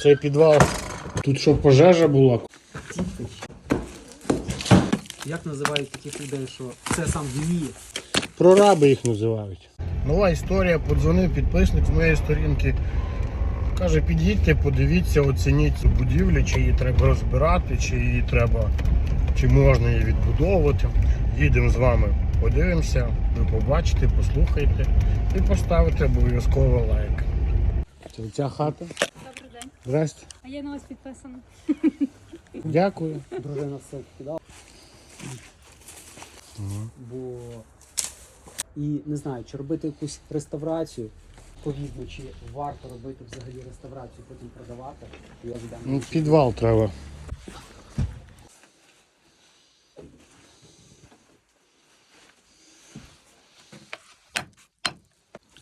Цей підвал. Тут що пожежа була. Як називають таких людей, що це сам вміє? Прораби їх називають. Нова історія, подзвонив підписник з моєї сторінки. Каже, під'їдьте, подивіться, оцініть цю будівлю, чи її треба розбирати, чи її треба, чи можна її відбудовувати. Їдемо з вами, подивимося, ви побачите, послухайте і поставите обов'язково лайк. Це ця хата. Здрасте. А я на вас підписана. Дякую. Дружина все кидала. Бо і не знаю, чи робити якусь реставрацію, відповідно, чи варто робити взагалі реставрацію, потім продавати. Я. Ну, Підвал треба.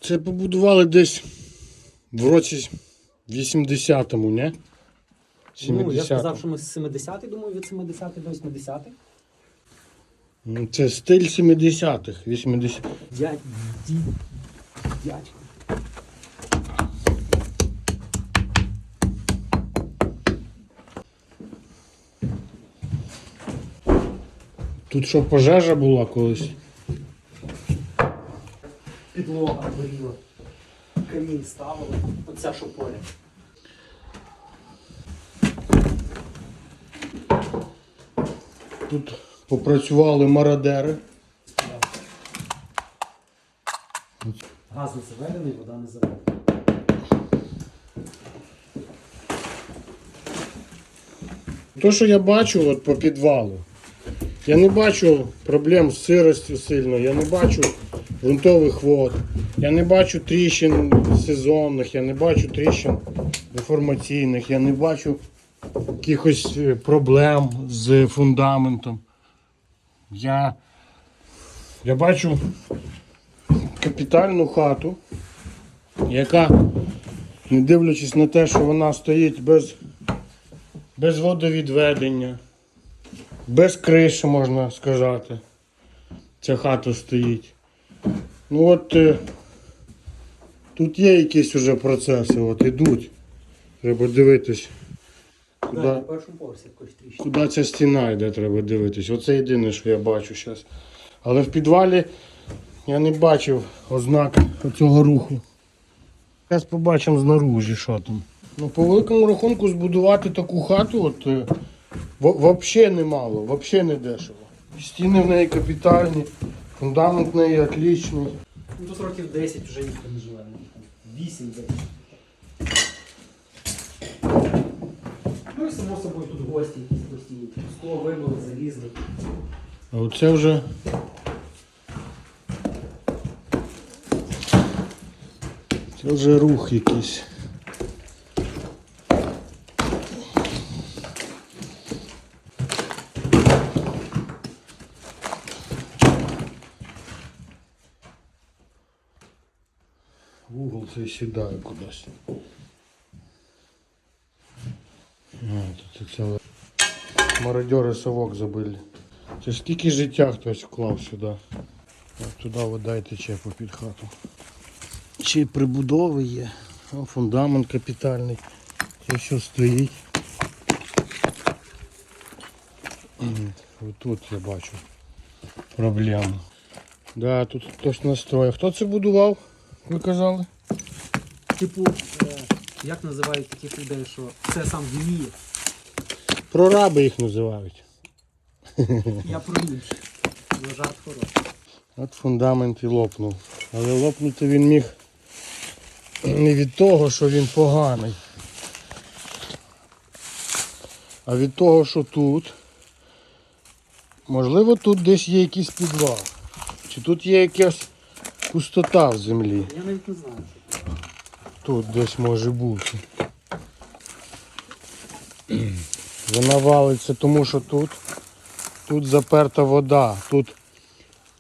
Це побудували десь в році 80-му, не? Ну, я сказав, що ми з 70-х, думаю, від 70-х до 80-х. Ну, Це стиль 70-х, 80 Дядь, дядько. Тут що пожежа була колись? Підлога горіла. Камін ставили. Оця що поряд. Тут попрацювали мародери. Газ не заведений, вода не заведена. То, що я бачу от по підвалу, я не бачу проблем з сиростю сильно, я не бачу ґрунтових вод, я не бачу тріщин сезонних, я не бачу тріщин деформаційних, я не бачу якихось е, проблем з фундаментом. Я, я бачу капітальну хату, яка, не дивлячись на те, що вона стоїть без без водовідведення, без криші, можна сказати. Ця хата стоїть. Ну от е, тут є якісь вже процеси, от ідуть. Треба дивитись, куди, куди ця стіна йде, треба дивитись. Оце єдине, що я бачу зараз. Але в підвалі я не бачив ознак цього руху. Зараз побачимо знаружі, що там. Ну, по великому рахунку збудувати таку хату от, е, в- взагалі немало, взагалі не дешево. Стіни в неї капітальні, фундамент неї отлічний. Ну тут років 10 вже ніхто не живе. 8 10. Ну і само собою тут гості якісь постійні. Скло вимили, залізли. А оце вже. Це вже рух якийсь. В угол цей сідає кудись. А, тут це ціле. Мародери совок забили. Це скільки життя хтось вклав сюди. От туди вода тече попід хату. Ще й прибудови є. О, фундамент капітальний. Це все стоїть. М, Отут я бачу проблему. Да, тут хтось настроїв. Хто це будував? Ви казали? Типу, е, як називають таких людей, що це сам вміє. Прораби їх називають. Я про інше. Ну, жарт хороший. От фундамент і лопнув. Але лопнути він міг не від того, що він поганий. А від того, що тут. Можливо, тут десь є якийсь підвал. Чи тут є якась пустота в землі. Я навіть не знаю. що це. Тут десь може бути. Вона валиться, тому що тут, тут заперта вода. Тут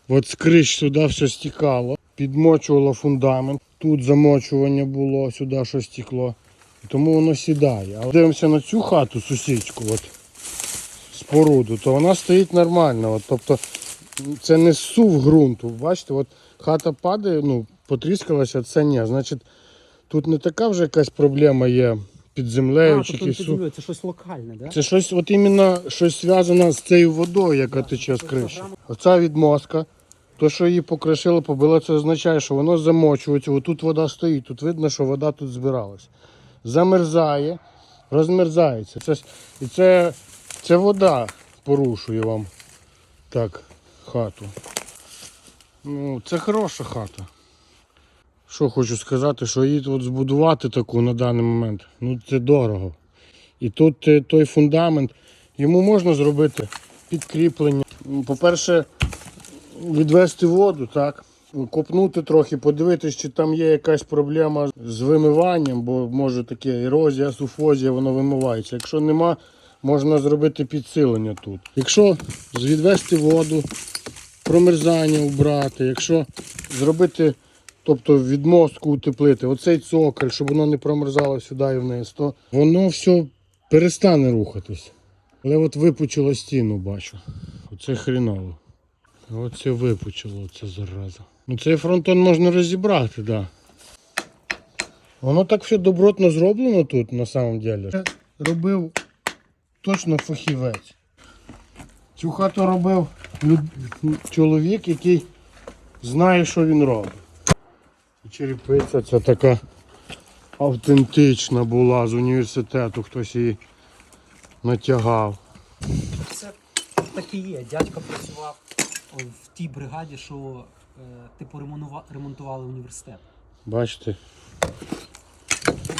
от з криш сюди все стікало, підмочувало фундамент. Тут замочування було, сюди що стекло. Тому воно сідає. А дивимося на цю хату сусідську, от, споруду, то вона стоїть нормально. От, тобто це не сув ґрунту. Бачите, от хата падає, ну, потріскалася, це ні. Значить, Тут не така вже якась проблема є під землею, А, чи тобто не під су- землею, це щось локальне, да? Це щось, от іменно щось зв'язане з цією водою, яка тече з криші. Оця відмостка, то, що її покришило, побило, це означає, що воно замочується. Отут вода стоїть, тут видно, що вода тут збиралась. Замерзає, розмерзається. Це, ж- і це, це вода порушує вам так хату. Ну, це хороша хата. Що хочу сказати, що її от збудувати таку на даний момент, ну це дорого. І тут е, той фундамент, йому можна зробити підкріплення. По-перше, відвести воду, так. Копнути трохи, подивитись, чи там є якась проблема з вимиванням, бо може таке ерозія, суфозія, воно вимивається. Якщо нема, можна зробити підсилення тут. Якщо відвести воду, промерзання убрати, якщо зробити, тобто відмостку утеплити, оцей цоколь, щоб воно не промерзало сюди і вниз, то воно все перестане рухатись. Але от випучило стіну, бачу. Оце хріново. Оце випучило, це зараза. Ну цей фронтон можна розібрати, так. Да. Воно так все добротно зроблено тут на самом деле. Це робив точно фахівець. Цю хату робив люд... чоловік, який знає, що він робить. І черепиця ця така автентична була з університету, хтось її натягав. Це так і є. Дядько працював в тій бригаді, що е, типу ремонтували університет. Бачите,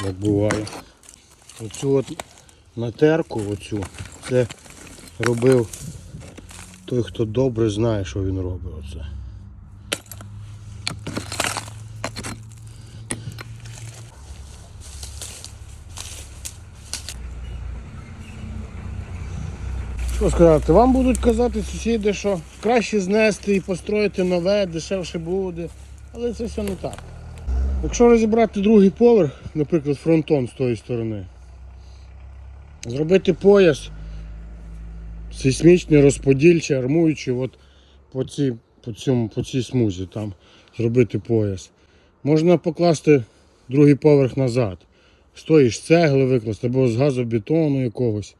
як буває. Оцю от натерку, оцю, це робив той, хто добре знає, що він робить. Оце. Що сказати, вам будуть казати сусіди, що краще знести і построїти нове, дешевше буде. Але це все не так. Якщо розібрати другий поверх, наприклад, фронтон з тої сторони, зробити пояс сейсмічний, розподільчий, армуючий, от по, цій, по, цьому, по цій смузі там зробити пояс. Можна покласти другий поверх назад. З тої ж цегли викласти або з газобетону якогось.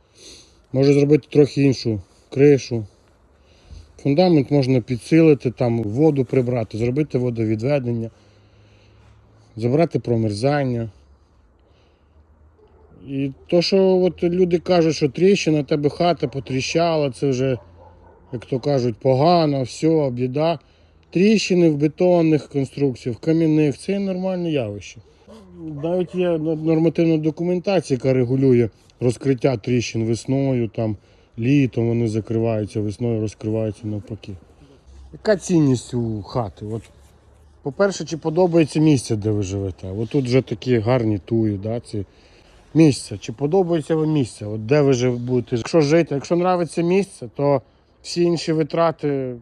Може зробити трохи іншу кришу. Фундамент можна підсилити, там воду прибрати, зробити водовідведення забрати промерзання. І то, що от люди кажуть, що тріщина, тебе хата потріщала, це вже, як то кажуть, погано, все, біда. Тріщини в бетонних конструкціях, в кам'яних це нормальне явище. Навіть є нормативна документація, яка регулює розкриття тріщин весною, там, літом вони закриваються, весною розкриваються навпаки. Яка цінність у хати? От по-перше, чи подобається місце, де ви живете? От тут вже такі гарні туї, да, ці місця. Чи подобається вам місце? От де ви будете? Якщо жити, якщо подобається місце, то всі інші витрати,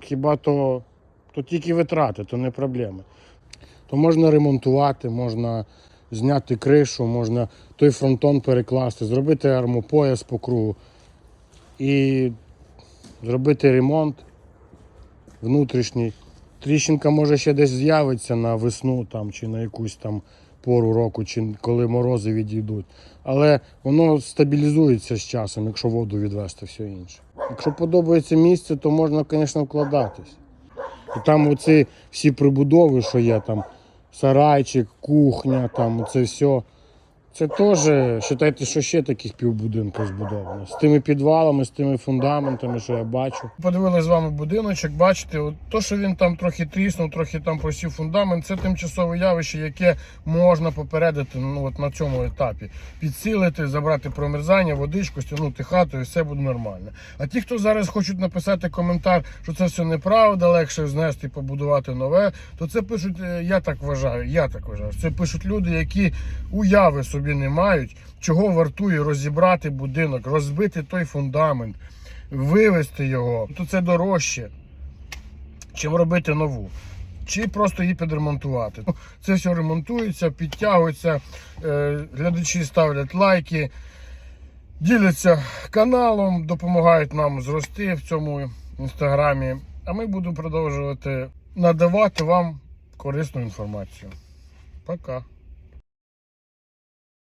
хіба то, то тільки витрати, то не проблеми. То можна ремонтувати, можна зняти кришу, можна той фронтон перекласти, зробити армопояс по кругу і зробити ремонт внутрішній. Тріщинка може ще десь з'явиться на весну там, чи на якусь там пору року, чи коли морози відійдуть. Але воно стабілізується з часом, якщо воду відвести, все інше. Якщо подобається місце, то можна, звісно, вкладатись. І там оці всі прибудови, що є, там сарайчик, кухня, там це все. Це теж, вважайте, що ще таких півбудинків збудовано. З тими підвалами, з тими фундаментами, що я бачу. Подивилися з вами будиночок, бачите, от то, що він там трохи тріснув, трохи там просів фундамент, це тимчасове явище, яке можна попередити ну, от на цьому етапі. Підсилити, забрати промерзання, водичку, стягнути хату і все буде нормально. А ті, хто зараз хочуть написати коментар, що це все неправда, легше знести і побудувати нове, то це пишуть, е, я так вважаю, я так вважаю. Це пишуть люди, які уяви собі не мають, чого вартує розібрати будинок, розбити той фундамент, вивести його, то це дорожче, чим робити нову. Чи просто її підремонтувати. Це все ремонтується, підтягується, е, глядачі ставлять лайки, діляться каналом, допомагають нам зрости в цьому інстаграмі. А ми будемо продовжувати надавати вам корисну інформацію. Пока.